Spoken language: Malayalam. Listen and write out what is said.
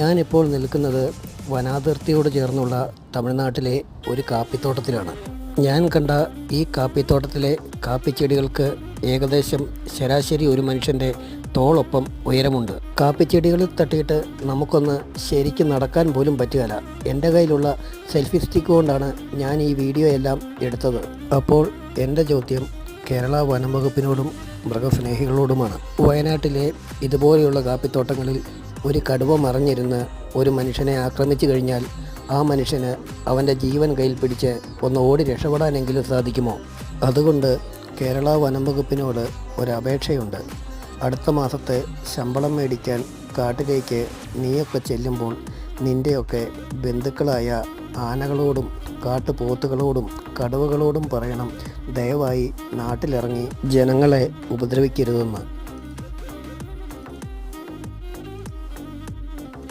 ഞാനിപ്പോൾ നിൽക്കുന്നത് വനാതിർത്തിയോട് ചേർന്നുള്ള തമിഴ്നാട്ടിലെ ഒരു കാപ്പിത്തോട്ടത്തിലാണ്. ഞാൻ കണ്ട ഈ കാപ്പിത്തോട്ടത്തിലെ കാപ്പിച്ചെടികൾക്ക് ഏകദേശം ശരാശരി ഒരു മനുഷ്യന്റെ തോളൊപ്പം ഉയരമുണ്ട്. കാപ്പിച്ചെടികളിൽ തട്ടിയിട്ട് നമുക്കൊന്ന് ശരിക്കും നടക്കാൻ പോലും പറ്റുകയില്ല. എന്റെ കയ്യിലുള്ള സെൽഫി സ്റ്റിക്ക് കൊണ്ടാണ് ഞാൻ ഈ വീഡിയോ എല്ലാം എടുത്തത്. അപ്പോൾ എന്റെ ചോദ്യം കേരള വനം വകുപ്പിനോടും മൃഗസ്നേഹികളോടുമാണ്. വയനാട്ടിലെ ഇതുപോലെയുള്ള കാപ്പിത്തോട്ടങ്ങളിൽ ഒരു കടുവ മറിഞ്ഞിരുന്ന് ഒരു മനുഷ്യനെ ആക്രമിച്ചു കഴിഞ്ഞാൽ ആ മനുഷ്യന് അവന്റെ ജീവൻ കയ്യിൽ പിടിച്ച് ഒന്ന് ഓടി രക്ഷപ്പെടാനെങ്കിലും സാധിക്കുമോ? അതുകൊണ്ട് കേരള വനം വകുപ്പിനോട് ഒരു അപേക്ഷയുണ്ട് അടുത്ത മാസത്തെ ശമ്പളം മേടിക്കാൻ കാട്ടിലേക്ക് നീയൊക്കെ ചെല്ലുമ്പോൾ നിന്റെയൊക്കെ ബന്ധുക്കളായ ആനകളോടും കാട്ടുപോത്തുകളോടും കടുവകളോടും പറയണം. ദയവായി നാട്ടിലിറങ്ങി ജനങ്ങളെ ഉപദ്രവിക്കരുതെന്ന്.